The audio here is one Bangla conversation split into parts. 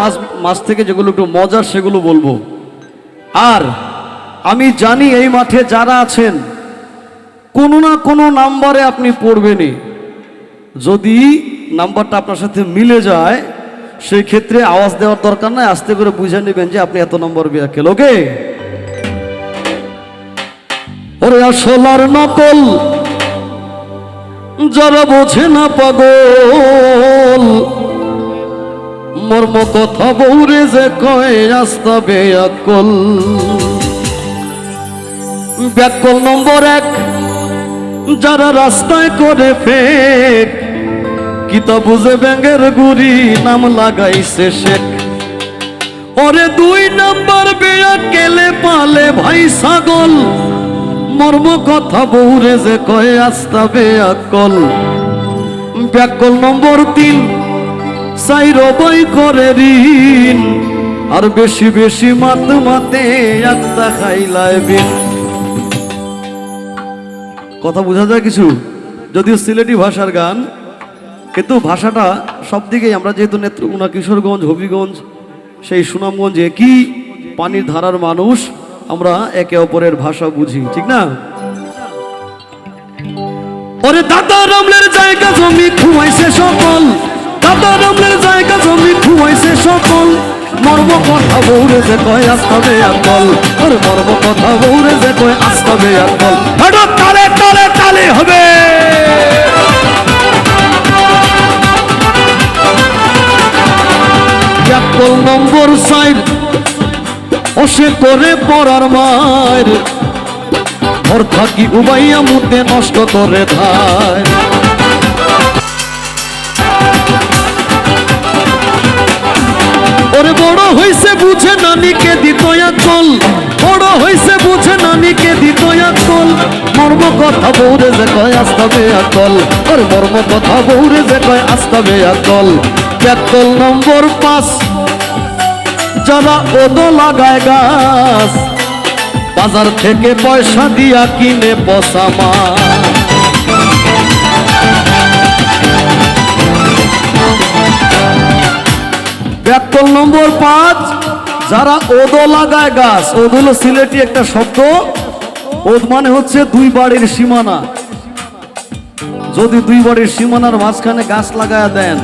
মাছ মাছ থেকে যেগুলো একটু মজার সেগুলো বলব। আর আমি জানি এই মাঠে যারা আছেন, কোনো না কোনো নাম্বারে আপনি পড়বেনই। যদি নাম্বারটা আপনার সাথে মিলে যায়, সেই ক্ষেত্রে আওয়াজ দেওয়ার দরকার নাই, আস্তে করে বুঝে নেবেন যে আপনি এত নম্বর বিয়াকেল, ওকে? ওরে আসলার নকল, যারা বোঝে না পাগল মর্ম কথা বৌরে যে কয় রাস্তা বেয়াকল। ব্যাকল নম্বর এক, যারা রাস্তায় করে ফেক কিতা বুঝে ব্যাঙের গুড়ি নাম লাগাইছে শেখ। ওরে দুই নাম্বার বেয়া কেলে পালে ভাই ছাগল, মর্ম কথা বৌরে যে কয় আস্তা বেয়াকল। ব্যাকল নম্বর তিন চাই রবই করে ঋণ। আর বেশি বেশি মাত মাতে একটা কথা বোঝা যায় কিছু? যদিও সিলেটি ভাষার গান, কিন্তু ভাষাটা সব দিকেই আমরা যেহেতু নেত্রকোনা, কিশোরগঞ্জ, হবিগঞ্জ, সেই সুনামগঞ্জ একই পানির ধারার মানুষ, আমরা একে অপরের ভাষা বুঝি, ঠিক না? ওরে দাদা, রামলের জায়গা জমি খুয়াইছে সকল। দাদা রামলের জায়গা জমি খুয়াইছে সকল। মর্ম কথা বৌরে যে কয় আস্তাবে আকল ওরে মর্ম কথা বৌরে যে কয় আস্তাবে আকল হঠাৎ তালে তালে তালে হবে। একল নম্বর সাইড, অসে করে পড়ার মায়ের। ঘর থাকি উবাইয়া মুতে নষ্ট করে ধায়। ওরে বড় হইছে বুঝে নানিকে দিত কল বড় হইছে বুঝে নানিকে দিত কল মর্ম কথা বৌরে যে কয় আস্তাবে আকল। ওরে মর্ম কথা বৌরে যে কয় আস্তাবে আকল। একল নম্বর পাঁচ। যারা ওদো লাগায় গাছ, বাজার থেকে পয়সা দিয়া কিনে পচা মাছ। ব্যাকল নম্বর পাঁচ, যারা ওদো লাগায় গাছ, ওদ হলো সিলেটি একটা শব্দ। ওদ মানে হচ্ছে দুই বাড়ির সীমানা। যদি দুই বাড়ির সীমানার মাঝখানে গাছ লাগায় দেন,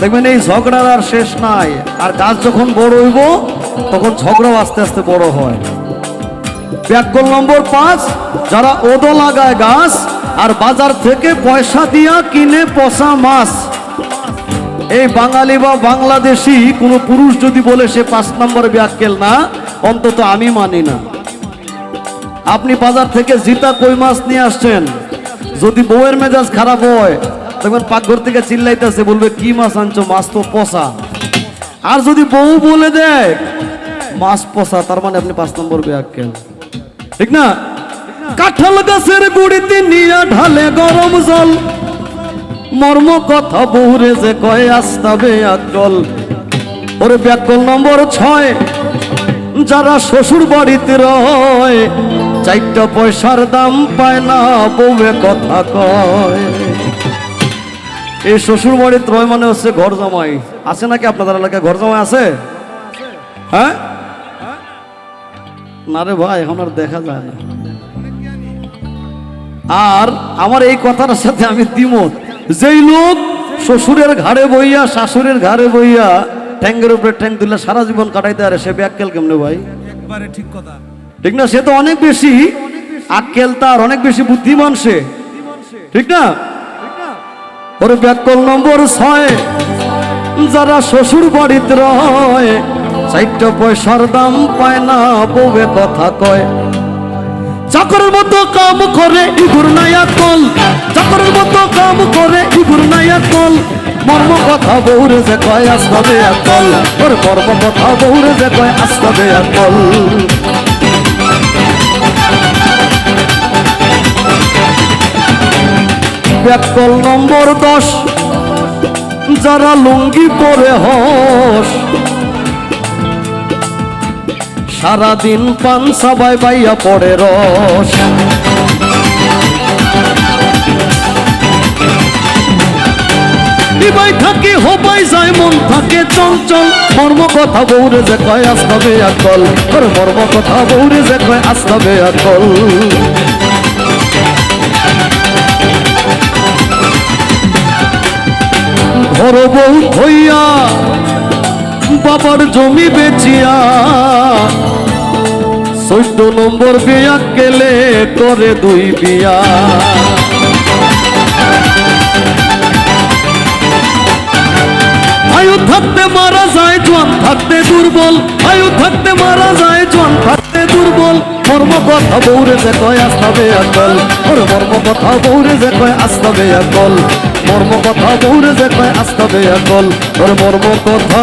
দেখবেন এই ঝগড়ার আর শেষ নাই। আর গাছ যখন বড় হইব, তখন ঝগড়াও আস্তে আস্তে বড় হয়। ব্যাকল নম্বর পাঁচ, যারা ওদো লাগায় গাছ, আর বাজার থেকে পয়সা দিয়া কিনে পচা মাছ এই বাঙালি বা বাংলাদেশি, কোনো পুরুষ যদি বলে সে পাঁচ নম্বর ব্যাককেল না, অন্তত আমি মানি না। আপনি বাজার থেকে জিতা কই মাছ নিয়ে আসছেন? যদি বউয়ের মেজাজ খারাপ হয়, তখন পাকঘর থেকে চিল্লাইতেছে, বলবে, কি মাছ আনছো? মাছ তো পচা। আর যদি বউ বলে দেয়, মাছ পচা, তার মানে আপনি পাঁচ নম্বর ব্যাককেল। ঠিক না? কাঁঠাল গাছের গুড়িতে নিয়ে ঢালে গরম জল। মর্ম কথা বহুরে যে কয় আস্তাবে আকল ওরে ব্যাকল নম্বর ছয়, যারা শ্বশুর বাড়িতে রয়, চারটা পয়সার দাম পায় না, বউয়ে কথা কয়। এই শ্বশুর বাড়িতে রয় মানে হচ্ছে ঘর জামাই। আছে নাকি আপনাদের এলাকায় ঘর জামাই আছে? হ্যাঁ? না রে ভাই এখন আর দেখা যায় না। আর আমার এই কথার সাথে আমি দ্বিমত। যেই লোক শ্বশুরের ঘাড়ে বইয়া শাশুড়ের ঘাড়ে বইয়া ট্যাঙ্গের উপরে ট্যাঙ্ক দিলে সারা জীবন কাটাইতে পারে সে ব্যাককেল কেমনে ভাই? একবারে ঠিক কথা। ঠিক না? সে তো অনেক বেশি আক্কেল তার অনেক বেশি বুদ্ধিমান সে। ঠিক না? ওর ব্যাকল নম্বর ছয় যারা শ্বশুর বাড়িতে রয় চারটা পয়সার দাম পায় না বউয়ে কথা কয়। চাকরের মতো কাম করে ইগুর নাইয়া কল চাকরের মতো কাম করে ইগুর নাইয়া কল মর্ম কথা বউরে যে কয় আসতাবে কল। ওর মর্ম কথা বউরে যে কয় আসতাবে কল। ব্যাকল নম্বর দশ, যারা লুঙ্গি পরে হস সারাদিন পান, সবাই বাইয়া পড়ে রস। হইবাই থাকি, হবাই যায়, মন থাকে চঞ্চল মর্ম কথা বৌরে যে কয় আসতবে আকল ওর মর্ম কথা বৌরে যে কয় আসতবে আকল ঘর বউ হইয়া বাবার জমি বেচিয়া চৈদ্দ নম্বর বিয়া গেলে করে দুই বিয়া। আয়ু থাকতে মারা যায় জোয়ান থাকতে দুর্বল। আয়ু থাকতে মারা যায় জোয়ান থাকতে দুর্বল। মর্ম কথা বৌরে যে কয় আসবে আকল ওর মর্ম কথা বৌরে যে কয় আসবে আকল মর্ম কথা বৌরে যে কয় আসবে আকল ওর মর্ম কথা